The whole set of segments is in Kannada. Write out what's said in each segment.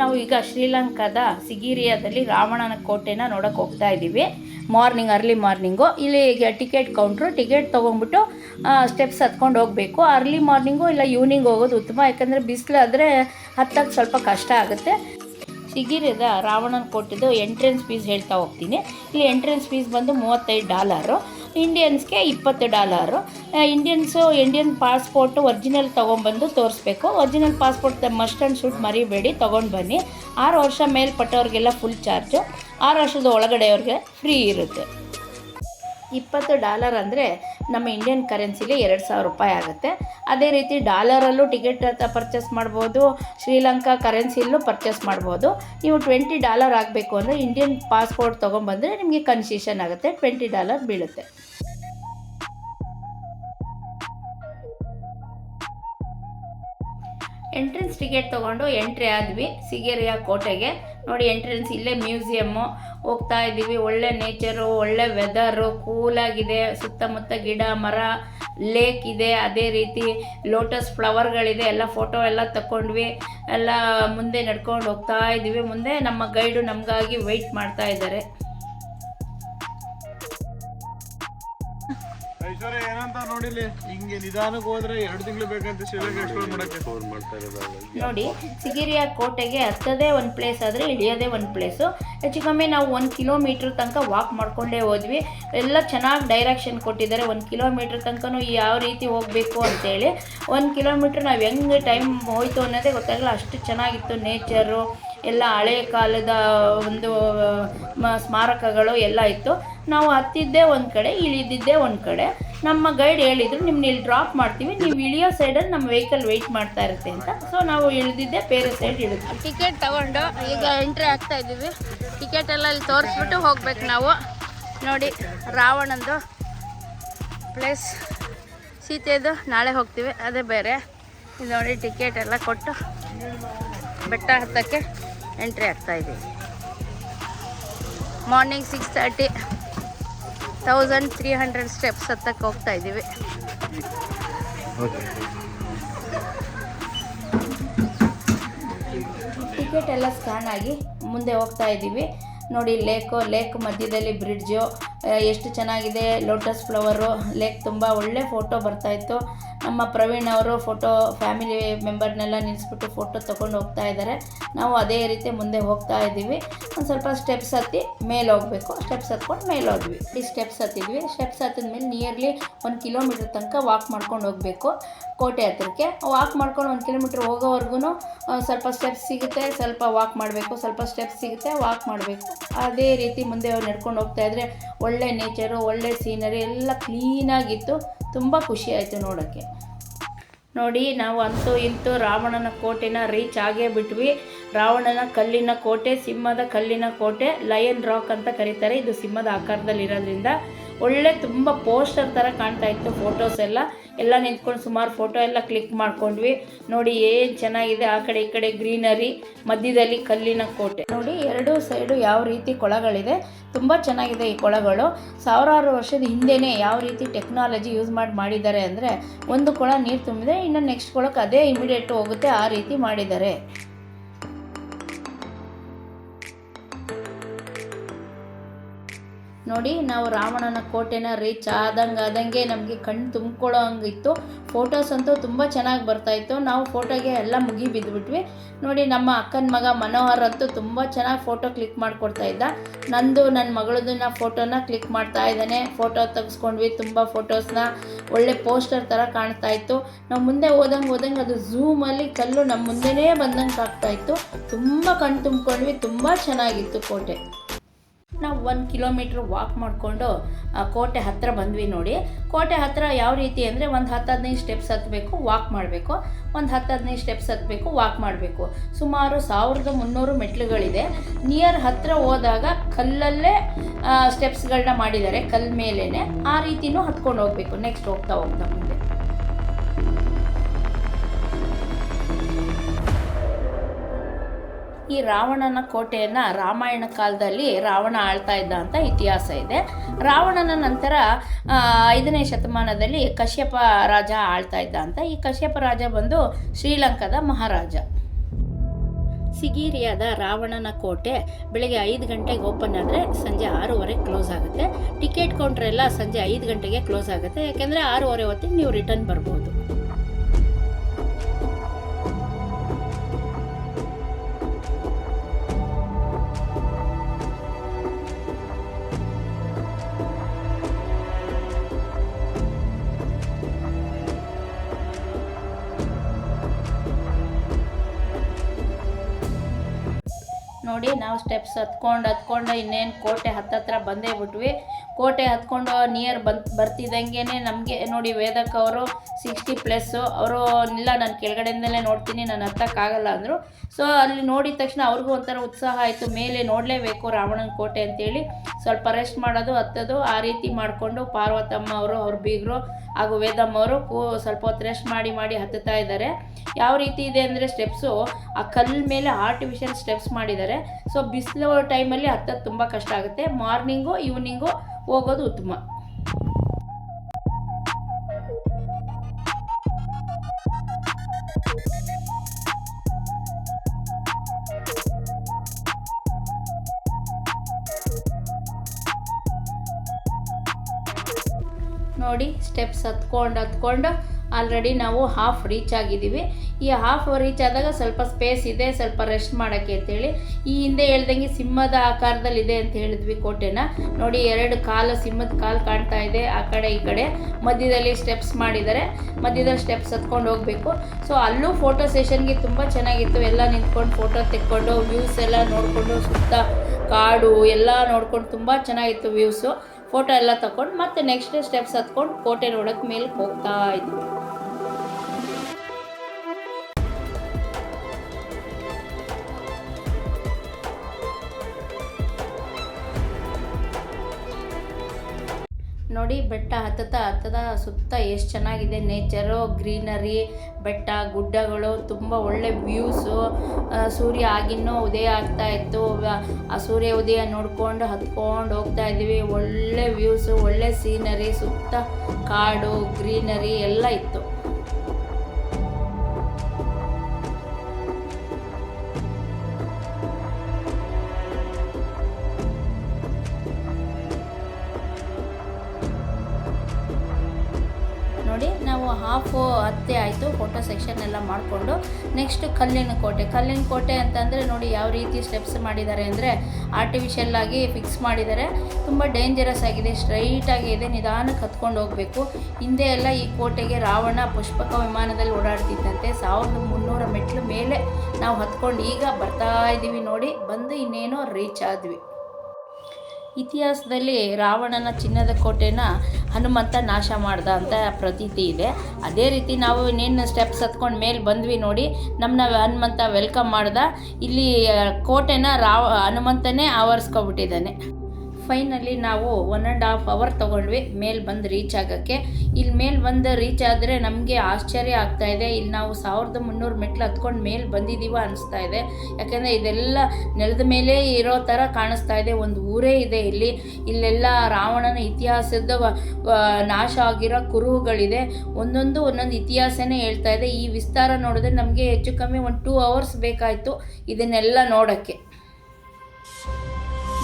ನಾವು ಈಗ ಶ್ರೀಲಂಕಾದ ಸಿಗಿರಿಯಾದಲ್ಲಿ ರಾವಣನ ಕೋಟೆನ ನೋಡೋಕೆ ಹೋಗ್ತಾ ಇದ್ದೀವಿ ಮಾರ್ನಿಂಗ್ ಅರ್ಲಿ ಮಾರ್ನಿಂಗು ಇಲ್ಲಿ ಟಿಕೆಟ್ ಕೌಂಟ್ರು ಟಿಕೆಟ್ ತೊಗೊಂಡ್ಬಿಟ್ಟು ಸ್ಟೆಪ್ಸ್ ಹತ್ಕೊಂಡು ಹೋಗಬೇಕು. ಅರ್ಲಿ ಮಾರ್ನಿಂಗು ಇಲ್ಲ ಈವ್ನಿಂಗ್ ಹೋಗೋದು ಉತ್ತಮ. ಯಾಕಂದರೆ ಬಿಸಿಲಾದರೆ ಹತ್ತಕ್ಕೆ ಸ್ವಲ್ಪ ಕಷ್ಟ ಆಗುತ್ತೆ. ಸಿಗಿರಿದ ರಾವಣನ ಕೋಟೆದು ಎಂಟ್ರೆನ್ಸ್ ಫೀಸ್ ಹೇಳ್ತಾ ಹೋಗ್ತೀನಿ. ಇಲ್ಲಿ ಎಂಟ್ರೆನ್ಸ್ ಫೀಸ್ ಬಂದು ಮೂವತ್ತೈದು ಡಾಲರು ಇಂಡಿಯನ್ಸ್ಗೆ ಇಪ್ಪತ್ತು dollar Indians Indian passport original ತೊಗೊಂಬಂದು ತೋರಿಸ್ಬೇಕು. Original passport must and should ಮರಿಬೇಡಿ, ತೊಗೊಂಡು ಬನ್ನಿ. ಆರು ವರ್ಷ ಮೇಲ್ಪಟ್ಟವ್ರಿಗೆಲ್ಲ ಫುಲ್ ಚಾರ್ಜು ಆರು ವರ್ಷದ ಒಳಗಡೆಯವ್ರಿಗೆ ಫ್ರೀ ಇರುತ್ತೆ. ಇಪ್ಪತ್ತು ಡಾಲರ್ ಅಂದರೆ ನಮ್ಮ ಇಂಡಿಯನ್ ಕರೆನ್ಸಿಲಿ ಎರಡು ಸಾವಿರ ರೂಪಾಯಿ ಆಗುತ್ತೆ. ಅದೇ ರೀತಿ ಡಾಲರಲ್ಲೂ ಟಿಕೆಟ್ ಪರ್ಚೇಸ್ ಮಾಡ್ಬೋದು. ಶ್ರೀಲಂಕಾ ಕರೆನ್ಸಿಯಲ್ಲೂ ಪರ್ಚೇಸ್ ಮಾಡ್ಬೋದು. ನೀವು ಟ್ವೆಂಟಿ ಡಾಲರ್ ಆಗಬೇಕು ಅಂದರೆ ಇಂಡಿಯನ್ ಪಾಸ್ಪೋರ್ಟ್ ತೊಗೊಂಬಂದರೆ ನಿಮಗೆ ಕನ್ಸಿಷನ್ ಆಗುತ್ತೆ ಟ್ವೆಂಟಿ ಡಾಲರ್ ಬೀಳುತ್ತೆ. ಎಂಟ್ರೆನ್ಸ್ ಟಿಕೆಟ್ ತೊಗೊಂಡು ಎಂಟ್ರಿ ಆದ್ವಿ ಸಿಗೇರಿಯ ಕೋಟೆಗೆ. ನೋಡಿ ಎಂಟ್ರೆನ್ಸ್ ಇಲ್ಲೇ ಮ್ಯೂಸಿಯಮ್ಮು ಹೋಗ್ತಾ ಇದ್ದೀವಿ, ಒಳ್ಳೆ ನೇಚರು ಒಳ್ಳೆ ವೆದರು ಕೂಲಾಗಿದೆ ಸುತ್ತಮುತ್ತ ಗಿಡ, ಮರ ಲೇಕ್ ಇದೆ, ಅದೇ ರೀತಿ ಲೋಟಸ್ ಫ್ಲವರ್ಗಳಿದೆ ಎಲ್ಲ ಫೋಟೋ ಎಲ್ಲ ತಗೊಂಡ್ವಿ ಎಲ್ಲ ಮುಂದೆ ನಡ್ಕೊಂಡು ಹೋಗ್ತಾ ಇದ್ದೀವಿ. ಮುಂದೆ ನಮ್ಮ ಗೈಡು ನಮಗಾಗಿ ವೆಯ್ಟ್ ಮಾಡ್ತಾ ಇದ್ದಾರೆ. ಐಶ್ವರ್ಯ ಏನಂತ ನೋಡಿಲಿ ಹಿಂಗೆ ನಿಧಾನಕ್ಕೆ ಹೋದ್ರೆ ಎರಡು ತಿಂಗಳು ಬೇಕಂತ ಶ್ರೀಲಂಕಾ ಎಕ್ಸ್ಪ್ಲೋರ್ ಮಾಡಕ್ಕೆ. ಫೋನ್ ಮಾಡ್ತಾ ನೋಡಿ ಸಿಗಿರಿಯ ಕೋಟೆಗೆ ಹತ್ತದೇ ಒಂದು ಪ್ಲೇಸ್ ಆದರೆ ಇಳಿಯೋದೇ ಒಂದು ಪ್ಲೇಸು ಹೆಚ್ಚು ಕಮ್ಮಿ ನಾವು ಒಂದು ಕಿಲೋಮೀಟ್ರ್ ತನಕ ವಾಕ್ ಮಾಡ್ಕೊಂಡೇ ಹೋದ್ವಿ. ಎಲ್ಲ ಚೆನ್ನಾಗಿ ಡೈರೆಕ್ಷನ್ ಕೊಟ್ಟಿದ್ದಾರೆ. ಒಂದು ಕಿಲೋಮೀಟ್ರ್ ತನಕನೂ ಯಾವ ರೀತಿ ಹೋಗಬೇಕು ಅಂತೇಳಿ. ಒಂದು ಕಿಲೋಮೀಟ್ರ್ ನಾವು ಹೆಂಗೆ ಟೈಮ್ ಹೋಯ್ತು ಅನ್ನೋದೇ ಗೊತ್ತಾಗಲ್ಲ ಅಷ್ಟು ಚೆನ್ನಾಗಿತ್ತು ನೇಚರು ಎಲ್ಲ ಹಳೆಯ ಕಾಲದ ಒಂದು ಮ- ಸ್ಮಾರಕಗಳು ಎಲ್ಲ ಇತ್ತು. ನಾವು ಹತ್ತಿದ್ದೇ ಒಂದು ಕಡೆ ಇಳಿದಿದ್ದೇ ಒಂದು ಕಡೆ. ನಮ್ಮ ಗೈಡ್ ಹೇಳಿದ್ರು ನಿಮ್ಮನ್ನ ಇಲ್ಲಿ ಡ್ರಾಪ್ ಮಾಡ್ತೀವಿ. ನೀವು ಇಳಿಯೋ ಸೈಡಲ್ಲಿ ನಮ್ಮ ವೆಹಿಕಲ್ ವೆಯ್ಟ್ ಮಾಡ್ತಾ ಇರುತ್ತೆ ಅಂತ. ಸೊ ನಾವು ಇಳಿದಿದ್ದೆ, ಬೇರೆ ಸೈಡ್ ಇಳಿದ್ವಿ. ಟಿಕೆಟ್ ತಗೊಂಡು ಈಗ ಎಂಟ್ರಿ ಆಗ್ತಾ ಇದ್ದೀವಿ. ಟಿಕೆಟ್ ಎಲ್ಲ ಇಲ್ಲಿ ತೋರಿಸ್ಬಿಟ್ಟು ಹೋಗ್ಬೇಕು ನಾವು. ನೋಡಿ, ರಾವಣಂದು ಪ್ಲೇಸ್ ಸೀತೆದು ನಾಳೆ ಹೋಗ್ತೀವಿ. ಅದೇ ಬೇರೆ. ಇದು ನೋಡಿ ಟಿಕೆಟ್ ಎಲ್ಲ ಕೊಟ್ಟು ಬೆಟ್ಟ ಹತ್ತಕ್ಕೆ ಎಂಟ್ರಿ ಆಗ್ತಾ ಇದ್ದೀವಿ. Morning six thirty thousand three hundred steps ಹತ್ತಕ್ಕೆ ಹೋಗ್ತಾ ಇದ್ದೀವಿ. ಟಿಕೆಟ್ ಎಲ್ಲ ಸ್ಕ್ಯಾನ್ ಆಗಿ ಮುಂದೆ ಹೋಗ್ತಾ ಇದ್ದೀವಿ. ನೋಡಿ ಲೇಕು ಲೇಕ್ ಮಧ್ಯದಲ್ಲಿ ಬ್ರಿಡ್ಜು ಎಷ್ಟು ಚೆನ್ನಾಗಿದೆ. ಲೋಟಸ್ ಫ್ಲವರು ಲೇಕ್ ತುಂಬ ಒಳ್ಳೆ ಫೋಟೋ ಬರ್ತಾಯಿತ್ತು ನಮ್ಮ ಪ್ರವೀಣ್ ಅವರು ಫೋಟೋ ಫ್ಯಾಮಿಲಿ ಮೆಂಬರ್ನೆಲ್ಲ ನಿಲ್ಲಿಸ್ಬಿಟ್ಟು ಫೋಟೋ ತೊಗೊಂಡು ಹೋಗ್ತಾ ಇದ್ದಾರೆ ನಾವು ಅದೇ ರೀತಿ ಮುಂದೆ ಹೋಗ್ತಾ ಇದ್ದೀವಿ. ಒಂದು ಸ್ವಲ್ಪ ಸ್ಟೆಪ್ಸ್ ಹತ್ತಿ ಮೇಲೆ ಹೋಗಬೇಕು. ಸ್ಟೆಪ್ಸ್ ಹತ್ಕೊಂಡು ಮೇಲೆ ಹೋದ್ವಿ. ಈ ಸ್ಟೆಪ್ಸ್ ಹತ್ತಿದ್ವಿ. ಸ್ಟೆಪ್ಸ್ ಹತ್ತಿದ್ಮೇಲೆ ನಿಯರ್ಲಿ ಒಂದು ಕಿಲೋಮೀಟ್ರ್ ತನಕ ವಾಕ್ ಮಾಡ್ಕೊಂಡು ಹೋಗಬೇಕು. ಕೋಟೆ ಹತ್ರಕ್ಕೆ. ವಾಕ್ ಮಾಡ್ಕೊಂಡು ಒಂದು ಕಿಲೋಮೀಟ್ರ್ ಹೋಗೋವರೆಗೂ ಸ್ವಲ್ಪ ಸ್ಟೆಪ್ಸ್ ಸಿಗುತ್ತೆ. ಸ್ವಲ್ಪ ವಾಕ್ ಮಾಡಬೇಕು. ಸ್ವಲ್ಪ ಸ್ಟೆಪ್ಸ್ ಸಿಗುತ್ತೆ. ವಾಕ್ ಮಾಡಬೇಕು. ಅದೇ ರೀತಿ ಮುಂದೆ ನಡ್ಕೊಂಡು ಹೋಗ್ತಾ ಇದ್ರೆ ನೇಚರು ಒಳ್ಳೆ ಸೀನರಿ ಎಲ್ಲ ಕ್ಲೀನಾಗಿತ್ತು ತುಂಬ ಖುಷಿ ಆಯಿತು ನೋಡೋಕ್ಕೆ. ನೋಡಿ, ನಾವು ಅಂತೂ ಇಂತೂ ರಾವಣನ ಕೋಟೆನ ರೀಚ್ ಆಗೇ ಬಿಟ್ವಿ. ರಾವಣನ ಕಲ್ಲಿನ ಕೋಟೆ, ಸಿಂಹದ ಕಲ್ಲಿನ ಕೋಟೆ ಲಯನ್ ರಾಕ್ ಅಂತ ಕರೀತಾರೆ. ಇದು ಸಿಂಹದ ಆಕಾರದಲ್ಲಿರೋದ್ರಿಂದ ಒಳ್ಳೆ ತುಂಬ ಪೋಸ್ಟರ್ ಥರ ಕಾಣ್ತಾ ಇತ್ತು ಫೋಟೋಸ್ ಎಲ್ಲ. ಎಲ್ಲ ನಿಂತ್ಕೊಂಡು ಸುಮಾರು ಫೋಟೋ ಎಲ್ಲ ಕ್ಲಿಕ್ ಮಾಡ್ಕೊಂಡ್ವಿ. ನೋಡಿ ಏನು ಚೆನ್ನಾಗಿದೆ. ಆ ಕಡೆ ಈ ಕಡೆ ಗ್ರೀನರಿ, ಮಧ್ಯದಲ್ಲಿ ಕಲ್ಲಿನ ಕೋಟೆ. ನೋಡಿ ಎರಡೂ ಸೈಡು ಯಾವ ರೀತಿ ಕೊಳಗಳಿದೆ. ತುಂಬ ಚೆನ್ನಾಗಿದೆ ಈ ಕೊಳಗಳು. ಸಾವಿರಾರು ವರ್ಷದ ಹಿಂದೆನೇ ಯಾವ ರೀತಿ ಟೆಕ್ನಾಲಜಿ ಯೂಸ್ ಮಾಡಿ ಮಾಡಿದ್ದಾರೆ ಅಂದರೆ ಒಂದು ಕೊಳ ನೀರು ತುಂಬಿದೆ ಇನ್ನು ನೆಕ್ಸ್ಟ್ ಕೊಳಕ್ಕೆ ಅದೇ ಇಮಿಡಿಯೇಟ್ ಹೋಗುತ್ತೆ ಆ ರೀತಿ ಮಾಡಿದ್ದಾರೆ. ನೋಡಿ, ನಾವು ರಾವಣನ ಕೋಟೆನ ರೀಚ್ ಆದಂಗೆ ಆದಂಗೆ ನಮಗೆ ಕಣ್ಣು ತುಂಬ್ಕೊಳ್ಳೋ ಹಂಗಿತ್ತು. ಫೋಟೋಸ್ ಅಂತೂ ತುಂಬ ಚೆನ್ನಾಗಿ ಬರ್ತಾಯಿತ್ತು ನಾವು ಫೋಟೋಗೆ ಎಲ್ಲ ಮುಗಿ ಬಿದ್ದುಬಿಟ್ವಿ ನೋಡಿ, ನಮ್ಮ ಅಕ್ಕನ ಮಗ ಮನೋಹರ್ ಅಂತೂ ತುಂಬ ಚೆನ್ನಾಗಿ ಫೋಟೋ ಕ್ಲಿಕ್ ಮಾಡಿಕೊಡ್ತಾ ಇದ್ದ. ನಂದು ನನ್ನ ಮಗಳದನ್ನ ಫೋಟೋನ ಕ್ಲಿಕ್ ಮಾಡ್ತಾ ಇದ್ದಾನೆ. ಫೋಟೋ ತೆಗೆಸ್ಕೊಂಡ್ವಿ, ತುಂಬ ಫೋಟೋಸ್ನ ಒಳ್ಳೆ ಪೋಸ್ಟರ್ ಥರ ಕಾಣ್ತಾ ಇತ್ತು. ನಾವು ಮುಂದೆ ಹೋದಂಗೆ ಹೋದಂಗೆ ಅದು ಝೂಮಲ್ಲಿ ಕಲ್ಲು ನಮ್ಮ ಮುಂದೆನೇ ಬಂದಂಗೆ ಆಗ್ತಾ ಇತ್ತು. ತುಂಬ ಕಣ್ಣು ತುಂಬ್ಕೊಂಡ್ವಿ, ತುಂಬ ಚೆನ್ನಾಗಿತ್ತು ಕೋಟೆ. ನಾವು ಒಂದು ಕಿಲೋಮೀಟ್ರ್ ವಾಕ್ ಮಾಡಿಕೊಂಡು ಕೋಟೆ ಹತ್ತಿರ ಬಂದ್ವಿ ನೋಡಿ. ಕೋಟೆ ಹತ್ತಿರ ಯಾವ ರೀತಿ ಅಂದರೆ ಒಂದು ಹತ್ತು ಹದಿನೈದು ಸ್ಟೆಪ್ಸ್ ಹತ್ತಬೇಕು ವಾಕ್ ಮಾಡಬೇಕು. ಒಂದು ಹತ್ತು ಹದಿನೈದು ಸ್ಟೆಪ್ಸ್ ಹತ್ತಬೇಕು ವಾಕ್ ಮಾಡಬೇಕು. ಸುಮಾರು ಸಾವಿರದ ಮುನ್ನೂರು ಮೆಟ್ಲುಗಳಿದೆ. ನಿಯರ್ ಹತ್ತಿರ ಹೋದಾಗ ಕಲ್ಲಲ್ಲೇ ಸ್ಟೆಪ್ಸ್ಗಳನ್ನ ಮಾಡಿದ್ದಾರೆ ಕಲ್ಲ ಮೇಲೇ ಆ ರೀತಿಯೂ ಹತ್ಕೊಂಡು ಹೋಗಬೇಕು. ನೆಕ್ಸ್ಟ್ ಹೋಗ್ತಾ ಹೋಗ್ತಾ ಮುಂದೆ. ಈ ರಾವಣನ ಕೋಟೆಯನ್ನು ರಾಮಾಯಣ ಕಾಲದಲ್ಲಿ ರಾವಣ ಆಳ್ತಾ ಇದ್ದ ಅಂತ ಇತಿಹಾಸ ಇದೆ. ರಾವಣನ ನಂತರ ಐದನೇ ಶತಮಾನದಲ್ಲಿ ಕಶ್ಯಪ ರಾಜ ಆಳ್ತಾ ಇದ್ದ ಅಂತ. ಈ ಕಶ್ಯಪ ರಾಜ ಬಂದು ಶ್ರೀಲಂಕಾದ ಮಹಾರಾಜ. ಸಿಗಿರಿಯಾದ ರಾವಣನ ಕೋಟೆ ಬೆಳಗ್ಗೆ ಐದು ಗಂಟೆಗೆ ಓಪನ್ ಆದರೆ ಸಂಜೆ ಆರೂವರೆಗೆ ಕ್ಲೋಸ್ ಆಗುತ್ತೆ. ಟಿಕೆಟ್ ಕೌಂಟ್ರೆಲ್ಲ ಸಂಜೆ ಐದು ಗಂಟೆಗೆ ಕ್ಲೋಸ್ ಆಗುತ್ತೆ. ಯಾಕೆಂದರೆ ಆರೂವರೆ ಹೊತ್ತಿಗೆ ನೀವು ರಿಟರ್ನ್ ಬರ್ಬೋದು. ನಾವು ಸ್ಟೆಪ್ಸ್ ಹತ್ಕೊಂಡು ಹತ್ಕೊಂಡು ಇನ್ನೇನು ಕೋಟೆ ಹತ್ತತ್ರ ಬಂದೇ ಬಿಟ್ವಿ. ಕೋಟೆ ಹತ್ಕೊಂಡು ನಿಯರ್ ಬಂತ್ ಬರ್ತಿದ್ದಂಗೆ ನಮಗೆ, ನೋಡಿ ವೇದಕ್ ಅವರು ಸಿಕ್ಸ್ಟಿ ಪ್ಲಸ್ಸು ಅವರು, ಇಲ್ಲ, ನಾನು ಕೆಳಗಡೆಯಿಂದಲೇ ನೋಡ್ತೀನಿ, ನಾನು ಹತ್ತಕ್ಕಾಗಲ್ಲ ಅಂದರು. ಸೊ ಅಲ್ಲಿ ನೋಡಿದ ತಕ್ಷಣ ಅವ್ರಿಗೂ ಒಂಥರ ಉತ್ಸಾಹ ಆಯಿತು. ಮೇಲೆ ನೋಡಲೇಬೇಕು ರಾವಣನ ಕೋಟೆ ಅಂತೇಳಿ. ಸ್ವಲ್ಪ ರೆಸ್ಟ್ ಮಾಡೋದು, ಹತ್ತೋದು, ಆ ರೀತಿ ಮಾಡಿಕೊಂಡು ಪಾರ್ವತಮ್ಮ ಅವರು, ಅವ್ರ ಬೀಗರು ಹಾಗೂ ವೇದಮ್ಮ ಅವರು ಕೂ, ಸ್ವಲ್ಪ ಹೊತ್ತು ರೆಸ್ಟ್ ಮಾಡಿ ಮಾಡಿ ಹತ್ತುತ್ತಾ ಇದ್ದಾರೆ. ಯಾವ ರೀತಿ ಇದೆ ಅಂದರೆ ಸ್ಟೆಪ್ಸು ಆ ಕಲ್ಲು ಮೇಲೆ ಆರ್ಟಿಫಿಷಿಯಲ್ ಸ್ಟೆಪ್ಸ್ ಮಾಡಿದ್ದಾರೆ. ಸೊ ಬಿಸಿಲು ಟೈಮಲ್ಲಿ ಹತ್ತೋದು ತುಂಬ ಕಷ್ಟ ಆಗುತ್ತೆ. ಮಾರ್ನಿಂಗು ಈವ್ನಿಂಗು ಹೋಗೋದು ಉತ್ತಮ. ನೋಡಿ ಸ್ಟೆಪ್ಸ್ ಹತ್ಕೊಂಡು ಹತ್ಕೊಂಡು ಆಲ್ರೆಡಿ ನಾವು ಹಾಫ್ ರೀಚ್ ಆಗಿದ್ದೀವಿ. ಈ ಹಾಫ್ ರೀಚ್ ಆದಾಗ ಸ್ವಲ್ಪ ಸ್ಪೇಸ್ ಇದೆ, ಸ್ವಲ್ಪ ರೆಸ್ಟ್ ಮಾಡೋಕ್ಕೆ ಅಂತೇಳಿ. ಈ ಹಿಂದೆ ಹೇಳ್ದಂಗೆ ಸಿಂಹದ ಆಕಾರದಲ್ಲಿ ಇದೆ ಅಂತ ಹೇಳಿದ್ವಿ ಕೋಟೆನ. ನೋಡಿ, ಎರಡು ಕಾಲು ಸಿಂಹದ ಕಾಲು ಕಾಣ್ತಾ ಇದೆ, ಆ ಕಡೆ ಈ ಕಡೆ. ಮಧ್ಯದಲ್ಲಿ ಸ್ಟೆಪ್ಸ್ ಮಾಡಿದ್ದಾರೆ, ಮಧ್ಯದಲ್ಲಿ ಸ್ಟೆಪ್ಸ್ ಹತ್ಕೊಂಡು ಹೋಗಬೇಕು. ಸೊ ಅಲ್ಲೂ ಫೋಟೋ ಸೆಷನ್ಗೆ ತುಂಬ ಚೆನ್ನಾಗಿತ್ತು. ಎಲ್ಲ ನಿಂತ್ಕೊಂಡು ಫೋಟೋ ತೆಕ್ಕೊಂಡು ವ್ಯೂಸ್ ಎಲ್ಲ ನೋಡಿಕೊಂಡು, ಸುತ್ತ ಕಾಡು ಎಲ್ಲ ನೋಡ್ಕೊಂಡು ತುಂಬ ಚೆನ್ನಾಗಿತ್ತು ವ್ಯೂಸು ಫೋಟೋ ಎಲ್ಲ ತಗೊಂಡು ಮತ್ತೆ ನೆಕ್ಸ್ಟ್ ಸ್ಟೆಪ್ಸ್ ಹತ್ಕೊಂಡು ಕೋಟೆ ನೋಡೋಕೆ ಮೇಲೆ ಹೋಗ್ತಾ ಇದ್ವಿ. ನೋಡಿ, ಬೆಟ್ಟ ಹತ್ತುತ್ತಾ ಹತ್ತದ ಸುತ್ತ ಎಷ್ಟು ಚೆನ್ನಾಗಿದೆ. ನೇಚರು, ಗ್ರೀನರಿ, ಬೆಟ್ಟ, ಗುಡ್ಡಗಳು, ತುಂಬ ಒಳ್ಳೆ ವ್ಯೂಸು. ಸೂರ್ಯ ಆಗಿನ್ನೂ ಉದಯ ಆಗ್ತಾ ಇತ್ತು. ಆ ಸೂರ್ಯ ಉದಯ ನೋಡ್ಕೊಂಡು ಹತ್ಕೊಂಡು ಹೋಗ್ತಾ ಇದ್ದೀವಿ ಒಳ್ಳೆ ವ್ಯೂಸು, ಒಳ್ಳೆ ಸೀನರಿ, ಸುತ್ತ ಕಾಡು, ಗ್ರೀನರಿ ಎಲ್ಲ ಇತ್ತು. ಹತ್ತೆ ಆಯಿತು ಫೋಟೋ ಸೆಕ್ಷನ್ ಎಲ್ಲ ಮಾಡಿಕೊಂಡು ನೆಕ್ಸ್ಟ್ ಕಲ್ಲಿನ ಕೋಟೆ. ಕಲ್ಲಿನ ಕೋಟೆ ಅಂತಂದರೆ ನೋಡಿ ಯಾವ ರೀತಿ ಸ್ಟೆಪ್ಸ್ ಮಾಡಿದ್ದಾರೆ ಅಂದರೆ ಆರ್ಟಿಫಿಷಿಯಲ್ ಆಗಿ ಫಿಕ್ಸ್ ಮಾಡಿದ್ದಾರೆ. ತುಂಬ ಡೇಂಜರಸ್ ಆಗಿದೆ ಸ್ಟ್ರೈಟ್ ಆಗಿ ಇದೆ, ನಿಧಾನಕ್ಕೆ ಹತ್ಕೊಂಡು ಹೋಗಬೇಕು. ಹಿಂದೆ ಎಲ್ಲ ಈ ಕೋಟೆಗೆ ರಾವಣ ಪುಷ್ಪಕ ವಿಮಾನದಲ್ಲಿ ಓಡಾಡ್ತಿದ್ದಂತೆ ಸಾವಿರದ ಮುನ್ನೂರ ಮೆಟ್ಲು ಮೇಲೆ ನಾವು ಹತ್ಕೊಂಡು ಈಗ ಬರ್ತಾ ಇದ್ದೀವಿ ನೋಡಿ, ಬಂದು ಇನ್ನೇನೋ ರೀಚ್ ಆದ್ವಿ. ಇತಿಹಾಸದಲ್ಲಿ ರಾವಣನ ಚಿನ್ನದ ಕೋಟೆನ ಹನುಮಂತ ನಾಶ ಮಾಡ್ದ ಅಂತ ಪ್ರತೀತಿ ಇದೆ. ಅದೇ ರೀತಿ ನಾವು ಇನ್ನೇನು ಸ್ಟೆಪ್ಸ್ ಹತ್ಕೊಂಡು ಮೇಲೆ ಬಂದ್ವಿ ನೋಡಿ ನಮ್ಮನ್ನ ಹನುಮಂತ ವೆಲ್ಕಮ್ ಮಾಡ್ದ. ಇಲ್ಲಿ ಕೋಟೆನ ರಾವ, ಹನುಮಂತನೇ ಆವರಿಸ್ಕೊಬಿಟ್ಟಿದ್ದಾನೆ. ಫೈನಲಿ ನಾವು ಒನ್ ಆ್ಯಂಡ್ ಹಾಫ್ ಅವರ್ ತೊಗೊಂಡ್ವಿ. ಮೇಲೆ ಬಂದು ರೀಚ್ ಆಗೋಕ್ಕೆ. ಇಲ್ಲಿ ಮೇಲೆ ಬಂದು ರೀಚ್ ಆದರೆ ನಮಗೆ ಆಶ್ಚರ್ಯ ಆಗ್ತಾ ಇದೆ. ಇಲ್ಲಿ ನಾವು ಸಾವಿರದ ಮುನ್ನೂರು ಮೆಟ್ಲು ಹತ್ಕೊಂಡು ಮೇಲೆ ಬಂದಿದ್ದೀವ ಅನಿಸ್ತಾ ಇದೆ. ಯಾಕಂದರೆ ಇದೆಲ್ಲ ನೆಲದ ಮೇಲೆ ಇರೋ ಥರ ಕಾಣಿಸ್ತಾ ಇದೆ. ಒಂದು ಊರೇ ಇದೆ ಇಲ್ಲಿ. ಇಲ್ಲೆಲ್ಲ ರಾವಣನ ಇತಿಹಾಸದ ನಾಶ ಆಗಿರೋ ಕುರುಹುಗಳಿದೆ. ಒಂದೊಂದು ಒಂದೊಂದು ಇತಿಹಾಸನೇ ಹೇಳ್ತಾ ಇದೆ. ಈ ವಿಸ್ತಾರ ನೋಡಿದ್ರೆ ನಮಗೆ ಹೆಚ್ಚು ಕಮ್ಮಿ ಒಂದು ಟೂ ಅವರ್ಸ್ ಬೇಕಾಯಿತು ಇದನ್ನೆಲ್ಲ ನೋಡೋಕ್ಕೆ.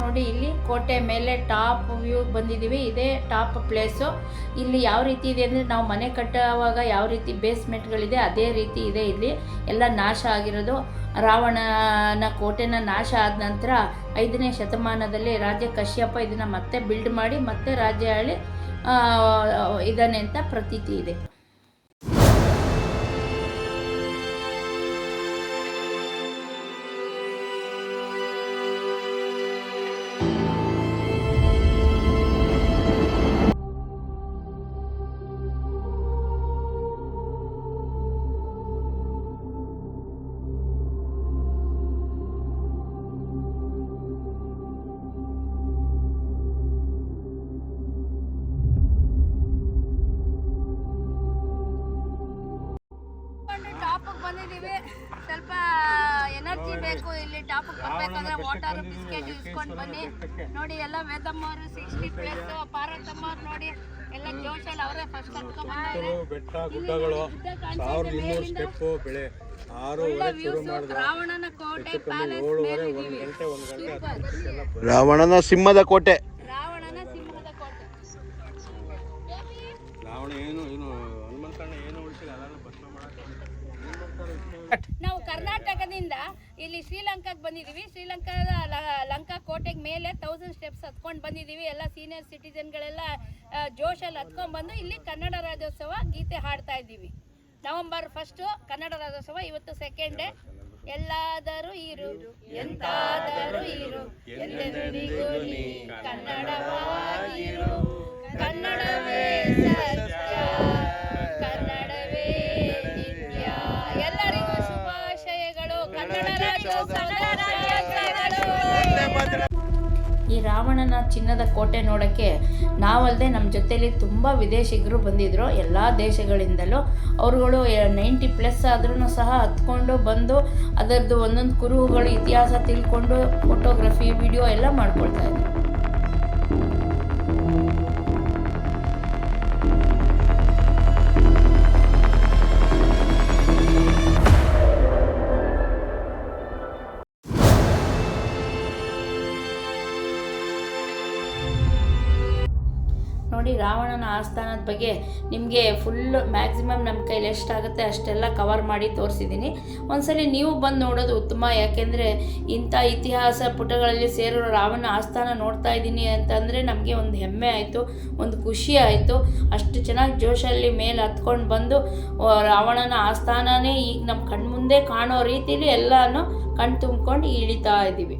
ನೋಡಿ, ಇಲ್ಲಿ ಕೋಟೆ ಮೇಲೆ ಟಾಪ್ ವ್ಯೂ ಬಂದಿದ್ದೀವಿ. ಇದೇ ಟಾಪ್ ಪ್ಲೇಸು. ಇಲ್ಲಿ ಯಾವ ರೀತಿ ಇದೆ ಅಂದರೆ, ನಾವು ಮನೆ ಕಟ್ಟುವಾಗ ಯಾವ ರೀತಿ ಬೇಸ್ಮೆಂಟ್ಗಳಿದೆ, ಅದೇ ರೀತಿ ಇದೆ ಇಲ್ಲಿ. ಎಲ್ಲ ನಾಶ ಆಗಿರೋದು. ರಾವಣನ ಕೋಟೆನ ನಾಶ ಆದ ನಂತರ ಐದನೇ ಶತಮಾನದಲ್ಲಿ ರಾಜ್ಯ ಕಶ್ಯಪ ಇದನ್ನು ಮತ್ತೆ ಬಿಲ್ಡ್ ಮಾಡಿ, ಮತ್ತೆ ರಾಜ್ಯ ಆಳಿ ಇದ್ದಾನೆ ಅಂತ ಪ್ರತೀತಿ ಇದೆ. ಟಾಪಿಗೆ ಸ್ವಲ್ಪ ಎನರ್ಜಿ ಬೇಕು ಇಲ್ಲಿ ಟಾಪ್ ಬರ್ಬೇಕಂದ್ರೆ ವಾಟರ್ ಬಿಸ್ಕೆಟ್ ಇಸ್ಕೊಂಡು ಬನ್ನಿ. ನೋಡಿ ಎಲ್ಲ ವೇದಮ್ಮ ಅವರು ಸಿಕ್ಸ್ಟಿ ಪ್ಲಸ್ ಪಾರ್ವತಮ್ಮ ಅವ್ರು ನೋಡಿ ಎಲ್ಲ ಜೋಶಲ್ಲಿ ಅವರೇ ಫಸ್ಟ್ ಬೆಟ್ಟ ಗುಡ್ಡಗಳು ಸಾವಿರದ ಇನ್ನೂರು. ಬೆಳೆ. ರಾವಣನ ಕೋಟೆ ಪ್ಯಾಲೇಸ್ ಮೇಲೆ ಇದೀವಿ. ರಾವಣನ ಸಿಂಹದ ಕೋಟೆ. ರಾವಣನ ಸಿಂಹದ ಕೋಟೆ. ರಾವಣ ಏನು ಏನು ಹನುಮಂತಣ್ಣ ಏನು ಉಳಿಸಿಲ್ಲ ಅದನ್ನ ಭಸ್ಮ ಮಾಡಕ್ಕೆ ನಾವು ಕರ್ನಾಟಕದಿಂದ ಇಲ್ಲಿ ಶ್ರೀಲಂಕಾಗೆ ಬಂದಿದ್ದೀವಿ. ಶ್ರೀಲಂಕಾದ ಲಂಕಾ ಕೋಟೆಗೆ ಮೇಲೆ ತೌಸಂಡ್ ಸ್ಟೆಪ್ಸ್ ಹತ್ಕೊಂಡು ಬಂದಿದ್ದೀವಿ. ಎಲ್ಲ ಸೀನಿಯರ್ ಸಿಟಿಜನ್ಗಳೆಲ್ಲ ಜೋಶಲ್ಲಿ ಹತ್ಕೊಂಡು ಬಂದು ಇಲ್ಲಿ ಕನ್ನಡ ರಾಜ್ಯೋತ್ಸವ ಗೀತೆ ಹಾಡ್ತಾ ಇದ್ದೀವಿ. ನವೆಂಬರ್ ಫಸ್ಟು ಕನ್ನಡ ರಾಜ್ಯೋತ್ಸವ, ಇವತ್ತು ಸೆಕೆಂಡ್ ಡೇ. ಎಲ್ಲಾದರೂ ಇರು, ಎಂತಾದರೂ ಇರು ನೀ ಕನ್ನಡವಾಗಿರು. ಕನ್ನಡವೇ ಕನ್ನಡವೇ ರಾವಣನ ಚಿನ್ನದ ಕೋಟೆ ನೋಡೋಕ್ಕೆ ನಾವಲ್ಲದೆ ನಮ್ಮ ಜೊತೆಯಲ್ಲಿ ತುಂಬ ವಿದೇಶಿಗರು ಬಂದಿದ್ದರು ಎಲ್ಲ ದೇಶಗಳಿಂದಲೂ. ಅವರುಗಳು ನೈಂಟಿ ಪ್ಲಸ್ ಆದ್ರೂ ಸಹ ಹತ್ಕೊಂಡು ಬಂದು ಅದರದ್ದು ಒಂದೊಂದು ಕುರುಹುಗಳು, ಇತಿಹಾಸ ತಿಳ್ಕೊಂಡು ಫೋಟೋಗ್ರಫಿ ವಿಡಿಯೋ ಎಲ್ಲ ಮಾಡ್ಕೊಳ್ತಾ ಇದ್ರು. ರಾವಣನ ಆಸ್ಥಾನದ ಬಗ್ಗೆ ನಿಮಗೆ ಫುಲ್ ಮ್ಯಾಕ್ಸಿಮಮ್ ನಮ್ಮ ಕೈಲಿ ಎಷ್ಟಾಗುತ್ತೆ ಅಷ್ಟೆಲ್ಲ ಕವರ್ ಮಾಡಿ ತೋರಿಸಿದ್ದೀನಿ. ಒಂದ್ಸಲಿ ನೀವು ಬಂದು ನೋಡೋದು ಉತ್ತಮ, ಯಾಕೆಂದರೆ ಇಂಥ ಇತಿಹಾಸ ಪುಟಗಳಲ್ಲಿ ಸೇರೋ ರಾವಣ ಆಸ್ಥಾನ ನೋಡ್ತಾ ಇದ್ದೀನಿ ಅಂತಂದರೆ ನಮಗೆ ಒಂದು ಹೆಮ್ಮೆ ಆಯಿತು, ಒಂದು ಖುಷಿ ಆಯಿತು. ಅಷ್ಟು ಚೆನ್ನಾಗಿ ಜೋಶಲ್ಲಿ ಮೇಲೆ ಹತ್ಕೊಂಡು ಬಂದು ರಾವಣನ ಆಸ್ಥಾನನೇ ಈಗ ನಮ್ಮ ಕಣ್ಮುಂದೆ ಕಾಣೋ ರೀತಿಲಿ ಎಲ್ಲನೂ ಕಣ್ ತುಂಬ್ಕೊಂಡು ಇಳಿತಾ ಇದ್ದೀವಿ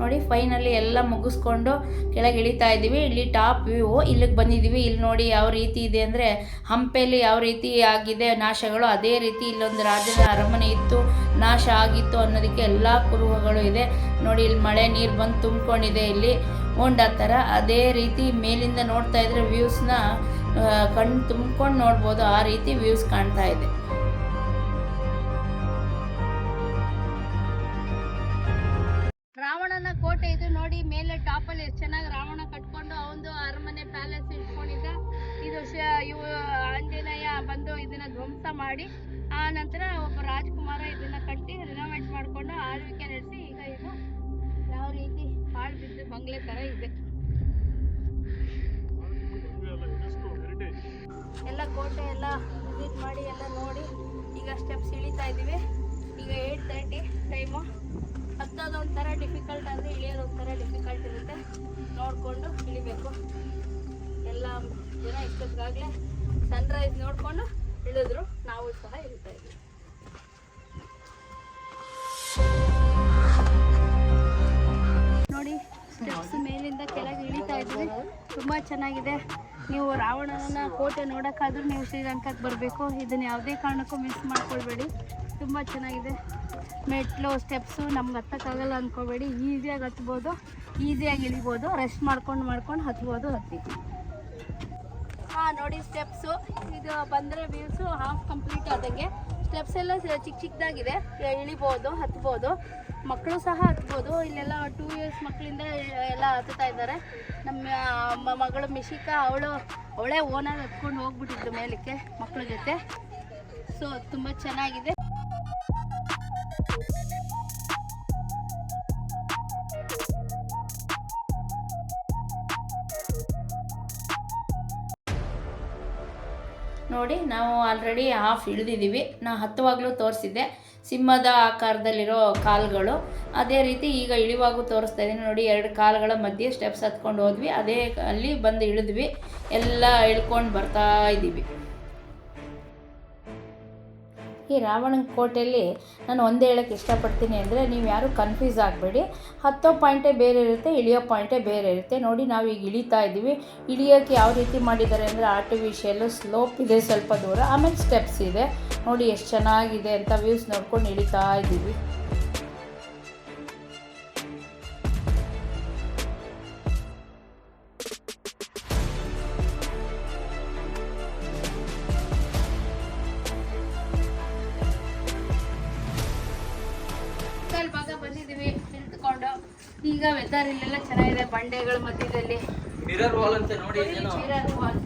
ನೋಡಿ ಫೈನಲಿ ಎಲ್ಲ ಮುಗಿಸ್ಕೊಂಡು ಕೆಳಗೆ ಇಳಿತಾ ಇದ್ದೀವಿ. ಇಲ್ಲಿ ಟಾಪ್ ವ್ಯೂ ಇಲ್ಲಿಗೆ ಬಂದಿದ್ದೀವಿ. ಇಲ್ಲಿ ನೋಡಿ ಯಾವ ರೀತಿ ಇದೆ ಅಂದರೆ ಹಂಪೆಯಲ್ಲಿ ಯಾವ ರೀತಿ ಆಗಿದೆ ನಾಶಗಳು. ಅದೇ ರೀತಿ ಇಲ್ಲೊಂದು ರಾಜನ ಅರಮನೆ ಇತ್ತು. ನಾಶ ಆಗಿತ್ತು ಅನ್ನೋದಕ್ಕೆ ಎಲ್ಲ ಕುರುಹಗಳು ಇದೆ. ನೋಡಿ, ಇಲ್ಲಿ ಮಳೆ ನೀರು ಬಂದು ತುಂಬಿಕೊಂಡಿದೆ ಇಲ್ಲಿ. ಹೋಂಡಾ ಥರ. ಅದೇ ರೀತಿ ಮೇಲಿಂದ ನೋಡ್ತಾ ಇದ್ರೆ ವ್ಯೂಸ್ನ ಕಣ್ಣು ತುಂಬ್ಕೊಂಡು ನೋಡ್ಬೋದು. ಆ ರೀತಿ ವ್ಯೂಸ್ ಕಾಣ್ತಾ ಇದೆ. ಮೇಲೆ ಅಲ್ಲಿ ಎಷ್ಟು ಚೆನ್ನಾಗಿ ರಾವಣ ಕಟ್ಕೊಂಡು ಅವನು ಅರಮನೆ ಪ್ಯಾಲೇಸ್ ಇಟ್ಕೊಂಡಿದ್ದ. ಇದು ಇವು ಆಂಜನೇಯ ಬಂದು ಇದನ್ನ ಧ್ವಂಸ ಮಾಡಿ, ಆ ನಂತರ ಒಬ್ಬ ರಾಜಕುಮಾರ ಇದನ್ನ ಕಟ್ಟಿ ರಿನೋವೇಟ್ ಮಾಡಿಕೊಂಡು ಆಳ್ವಿಕೆ ನಡೆಸಿ ಈಗ ಇದು ಯಾವ ರೀತಿ ಹಾಳು ಬಿದ್ದು ಬಂಗ್ಲೆ ತರ ಇದೆ. ಎಲ್ಲ ಕೋಟೆ ಎಲ್ಲ ವಿಸಿಟ್ ಮಾಡಿ ಎಲ್ಲ ನೋಡಿ, ಈಗ ಸ್ಟೆಪ್ಸ್ ಇಳಿತಾ ಇದ್ದೀವಿ. ಒಂಥರ ಡಿಫಿಕಲ್ಟ್ ಅಂದರೆ ಇಳಿಯೋದು ಒಂಥರ ಡಿಫಿಕಲ್ಟ್ ಇರುತ್ತೆ. ನೋಡಿಕೊಂಡು ಇಳಿಬೇಕು. ಎಲ್ಲ ಜನ ಇಷ್ಟೊತ್ತಿಗಾಗಲೇ ಸನ್ರೈಸ್ ನೋಡಿಕೊಂಡು ಇಳಿದ್ರು. ನಾವು ಸಹ ಇಳಿತಾ ಇದ್ವಿ. ನೋಡಿ ಸ್ಟೆಪ್ಸ್ ಮೇಲಿಂದ ಕೆಳಗೆ ಇಳಿತಾ ಇದ್ವಿ ತುಂಬ ಚೆನ್ನಾಗಿದೆ. ನೀವು ರಾವಣನ ಕೋಟೆ ನೋಡೋಕ್ಕಾದ್ರೂ ನೀವು ಶ್ರೀಲಂಕಾಕ್ಕೆ ಬರಬೇಕು. ಇದನ್ನ ಯಾವುದೇ ಕಾರಣಕ್ಕೂ ಮಿಸ್ ಮಾಡ್ಕೊಳ್ಬೇಡಿ. ತುಂಬ ಚೆನ್ನಾಗಿದೆ. ಮೆಟ್ಲು ಸ್ಟೆಪ್ಸು ನಮ್ಗೆ ಹತ್ತಕ್ಕಾಗಲ್ಲ ಅಂದ್ಕೋಬೇಡಿ ಈಸಿಯಾಗಿ ಹತ್ಬೋದು. ಈಸಿಯಾಗಿ ಇಳಿಬೋದು. ರೆಸ್ಟ್ ಮಾಡ್ಕೊಂಡು ಮಾಡ್ಕೊಂಡು ಹತ್ಬೋದು ಹತ್ತಿ. ಹಾಂ, ನೋಡಿ ಸ್ಟೆಪ್ಸು ಇದು ಬಂದರೆ ವ್ಯೂಸು ಹಾಫ್ ಕಂಪ್ಲೀಟ್ ಆದಂಗೆ. ಸ್ಟೆಪ್ಸ್ ಎಲ್ಲ ಚಿಕ್ಕ ಚಿಕ್ಕದಾಗಿದೆ ಇಳಿಬೋದು, ಹತ್ಬೋದು. ಮಕ್ಕಳು ಸಹ ಹತ್ಬೋದು. ಇಲ್ಲೆಲ್ಲ ಟೂ ಇಯರ್ಸ್ ಮಕ್ಕಳಿಂದ ಎಲ್ಲ ಹತ್ತುತ್ತಾ ಇದ್ದಾರೆ. ನಮ್ಮ ಮಗಳು ಮಿಶಿಕಾ ಅವಳು ಅವಳೇ ಓನಾಗಿ ಹತ್ಕೊಂಡು ಹೋಗ್ಬಿಟ್ಟಿದ್ದು ಮೇಲಕ್ಕೆ ಮಕ್ಕಳ ಜೊತೆ. ಸೊ ತುಂಬ ಚೆನ್ನಾಗಿದೆ. ನೋಡಿ, ನಾವು ಆಲ್ರೆಡಿ ಹಾಫ್ ಇಳಿದಿದ್ದೀವಿ. ನಾ ಹತ್ತುವಾಗಲೂ ತೋರಿಸಿದ್ದೆ. ಸಿಂಹದ ಆಕಾರದಲ್ಲಿರೋ ಕಾಲುಗಳು. ಅದೇ ರೀತಿ ಈಗ ಇಳಿವಾಗೂ ತೋರಿಸ್ತಾ ಇದ್ದೀನಿ. ನೋಡಿ, ಎರಡು ಕಾಲುಗಳ ಮಧ್ಯೆ ಸ್ಟೆಪ್ಸ್ ಹತ್ಕೊಂಡು ಹೋದ್ವಿ. ಅದೇ ಅಲ್ಲಿ ಬಂದು ಇಳಿದ್ವಿ. ಎಲ್ಲ ಇಳ್ಕೊಂಡು ಬರ್ತಾ ಇದ್ದೀವಿ. ಈ ರಾವಣನ ಕೋಟೆಯಲ್ಲಿ ನಾನು ಒಂದೇ ಹೇಳೋಕ್ಕೆ ಇಷ್ಟಪಡ್ತೀನಿ ಅಂದರೆ ನೀವು ಯಾರೂ ಕನ್ಫ್ಯೂಸ್ ಆಗಬೇಡಿ. ಹತ್ತೋ ಪಾಯಿಂಟೇ ಬೇರೆ ಇರುತ್ತೆ, ಇಳಿಯೋ ಪಾಯಿಂಟೇ ಬೇರೆ ಇರುತ್ತೆ. ನೋಡಿ ನಾವು ಈಗ ಇಳಿತಾ ಇದ್ದೀವಿ. ಇಳಿಯೋಕ್ಕೆ ಯಾವ ರೀತಿ ಮಾಡಿದ್ದಾರೆ ಅಂದರೆ ಆರ್ಟಿಫಿಷಿಯಲ್ಲು ಸ್ಲೋಪ್ ಇದೆ ಸ್ವಲ್ಪ ದೂರ. ಆಮೇಲೆ ಸ್ಟೆಪ್ಸ್ ಇದೆ. ನೋಡಿ ಎಷ್ಟು ಚೆನ್ನಾಗಿದೆ ಅಂತ ವ್ಯೂಸ್ ನೋಡ್ಕೊಂಡು ಇಳಿತಾ ಇದ್ದೀವಿ. ಬಂಡೆಗಳ ಮಧ್ಯದಲ್ಲಿ ಮಿರರ್ ವಾಲ್ ಅಂತ ನೋಡಿ mirror wall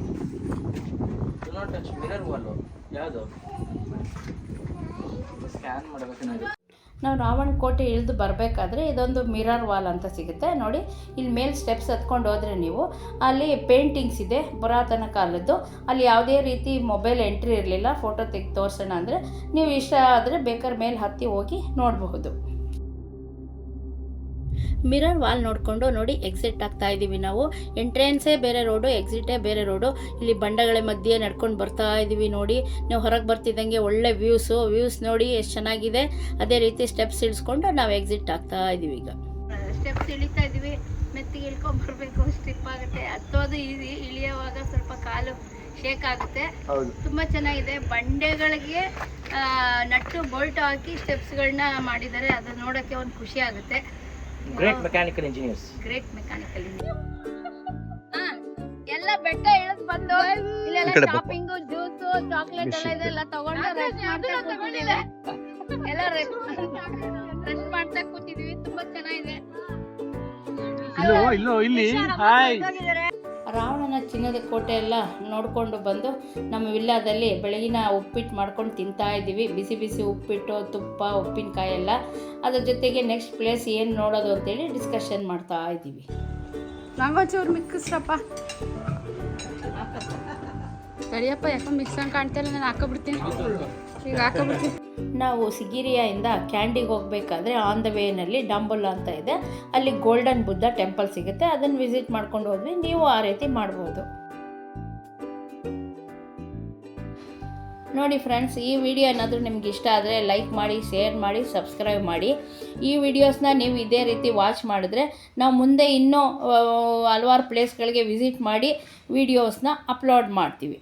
touch mirror wall ಯಾವುದು? ಸ್ಕ್ಯಾನ್ ಮಾಡಬೇಕು ನಾವು ರಾವಣ ಕೋಟೆ ಇಳಿದು ಬರಬೇಕಾದ್ರೆ ಇದೊಂದು ಮಿರರ್ ವಾಲ್ ಅಂತ ಸಿಗುತ್ತೆ. ನೋಡಿ ಇಲ್ಲಿ ಮೇಲೆ ಸ್ಟೆಪ್ಸ್ ಹತ್ಕೊಂಡು ಹೋದರೆ ನೀವು ಅಲ್ಲಿ ಪೇಂಟಿಂಗ್ಸ್ ಇದೆ ಪುರಾತನ ಕಾಲದ್ದು. ಅಲ್ಲಿ ಯಾವುದೇ ರೀತಿ ಮೊಬೈಲ್ ಎಂಟ್ರಿ ಇರಲಿಲ್ಲ ಫೋಟೋ ತೆಗೆದು ತೋರಿಸೋಣ ಅಂದರೆ ನೀವು ಇಷ್ಟ ಆದರೆ ಬೇಕಾದ್ರೆ ಮೇಲೆ ಹತ್ತಿ ಹೋಗಿ ನೋಡಬಹುದು. ಮಿರರ್ ವಾಲ್ ನೋಡಿಕೊಂಡು ನೋಡಿ ಎಕ್ಸಿಟ್ ಆಗ್ತಾ ಇದ್ದೀವಿ ನಾವು. ಎಂಟ್ರೆನ್ಸೇ ಬೇರೆ ರೋಡು ಎಕ್ಸಿಟೇ ಬೇರೆ ರೋಡು ಇಲ್ಲಿ ಬಂಡೆಗಳ ಮಧ್ಯೆ ನಡ್ಕೊಂಡು ಬರ್ತಾ ಇದ್ದೀವಿ ನೋಡಿ. ನಾವು ಹೊರಗೆ ಬರ್ತಿದ್ದಂಗೆ ಒಳ್ಳೆ ವ್ಯೂಸು ವ್ಯೂಸ್ ನೋಡಿ ಎಷ್ಟು ಚೆನ್ನಾಗಿದೆ. ಅದೇ ರೀತಿ ಸ್ಟೆಪ್ಸ್ ಇಳಿಸ್ಕೊಂಡು ನಾವು ಎಕ್ಸಿಟ್ ಆಗ್ತಾ ಇದ್ದೀವಿ ಈಗ. ಸ್ಟೆಪ್ಸ್ ಇಳಿತಾ ಇದ್ದೀವಿ ಮೆತ್ತಿಗೆ ಇಳ್ಕೊಂಡ್ ಬರಬೇಕು ಸ್ಟಿಪ್ ಆಗುತ್ತೆ. ಹತ್ತೋದು ಈಸಿ ಇಳಿಯುವಾಗ ಸ್ವಲ್ಪ ಕಾಲು ಶೇಕ್ ಆಗುತ್ತೆ. ಹೌದು. ತುಂಬಾ ಚೆನ್ನಾಗಿದೆ. ಬಂಡೆಗಳಿಗೆ ನಟ್ಟು ಬೋಲ್ಟ್ ಹಾಕಿ ಸ್ಟೆಪ್ಸ್ಗಳನ್ನ ಮಾಡಿದ್ದಾರೆ. ಅದು ನೋಡಕ್ಕೆ ಒಂದು ಖುಷಿ ಆಗುತ್ತೆ. Great mechanical engineers great mechanical ಎಲ್ಲ ಬೆಟ್ಟ ಇಳಿದ್ ಬಂದು ಇಲ್ಲೆಲ್ಲ ಶಾಪಿಂಗ್ ಜ್ಯೂಸ್ ಚಾಕ್ಲೇಟ್ ಎಲ್ಲ ಇದೆಲ್ಲ ತಗೊಂಡು ರೆಸ್ಟ್ ಮಾಡ್ತಾ ಕೂತಿದ್ದೀವಿ ಎಲ್ಲ ರೆಸ್ಟ್ ರೆಸ್ಟ್ ಮಾಡ್ತಾ ಕೂತಿದೀವಿ. ತುಂಬಾ ಚೆನ್ನಾಗಿದೆ. ಇಲ್ಲೋ ಇಲ್ಲೋ ಇಲ್ಲಿ. ಹಾಯ್ ರಾವಣನ ಚಿನ್ನದ ಕೋಟೆ ಎಲ್ಲ ನೋಡಿಕೊಂಡು ಬಂದು ನಮ್ಮ ವಿಲ್ಲಾದಲ್ಲಿ ಬೆಳಗಿನ ಉಪ್ಪಿಟ್ಟು ಮಾಡ್ಕೊಂಡು ತಿಂತಾ ಇದ್ದೀವಿ. ಬಿಸಿ ಬಿಸಿ ಉಪ್ಪಿಟ್ಟು, ತುಪ್ಪ ಉಪ್ಪಿನಕಾಯಿ ಎಲ್ಲ ಅದ್ರ ಜೊತೆಗೆ ನೆಕ್ಸ್ಟ್ ಪ್ಲೇಸ್ ಏನು ನೋಡೋದು ಅಂತೇಳಿ ಡಿಸ್ಕಷನ್ ಮಾಡ್ತಾ ಇದ್ದೀವಿ. ನಂಗೊಂಚೂರು ಮಿಕ್ಕಿಸ್ರಪ್ಪ. ಸರಿಯಪ್ಪ, ಯಾಕೋ ಮಿಕ್ಸ್ ಹಂಗೆ ಕಾಣ್ತಿಲ್ಲ ನಾನು ಹಾಕೋಬಿಡ್ತೀನಿ. ನಾವು ಸಿಗಿರಿಯಿಂದ ಕ್ಯಾಂಡಿಗೆ ಹೋಗಬೇಕಾದ್ರೆ ಆನ್ ದ ವೇನಲ್ಲಿ ಡಂಬುಲ್ಲ ಅಂತ ಇದೆ. ಅಲ್ಲಿ ಗೋಲ್ಡನ್ ಬುದ್ಧ ಟೆಂಪಲ್ ಸಿಗುತ್ತೆ. ಅದನ್ನು ವಿಸಿಟ್ ಮಾಡ್ಕೊಂಡು ಹೋದ್ವಿ. ನೀವು ಆ ರೀತಿ ಮಾಡ್ಬೋದು. ನೋಡಿ ಫ್ರೆಂಡ್ಸ್ ಈ ವಿಡಿಯೋ ಏನಾದರೂ ನಿಮ್ಗೆ ಇಷ್ಟ ಆದರೆ ಲೈಕ್ ಮಾಡಿ ಶೇರ್ ಮಾಡಿ ಸಬ್ಸ್ಕ್ರೈಬ್ ಮಾಡಿ. ಈ ವಿಡಿಯೋಸ್ನ ನೀವು ಇದೇ ರೀತಿ ವಾಚ್ ಮಾಡಿದ್ರೆ ನಾವು ಮುಂದೆ ಇನ್ನೂ ಹಲವಾರು ಪ್ಲೇಸ್ಗಳಿಗೆ ವಿಸಿಟ್ ಮಾಡಿ ವಿಡಿಯೋಸ್ನ ಅಪ್ಲೋಡ್ ಮಾಡ್ತೀವಿ.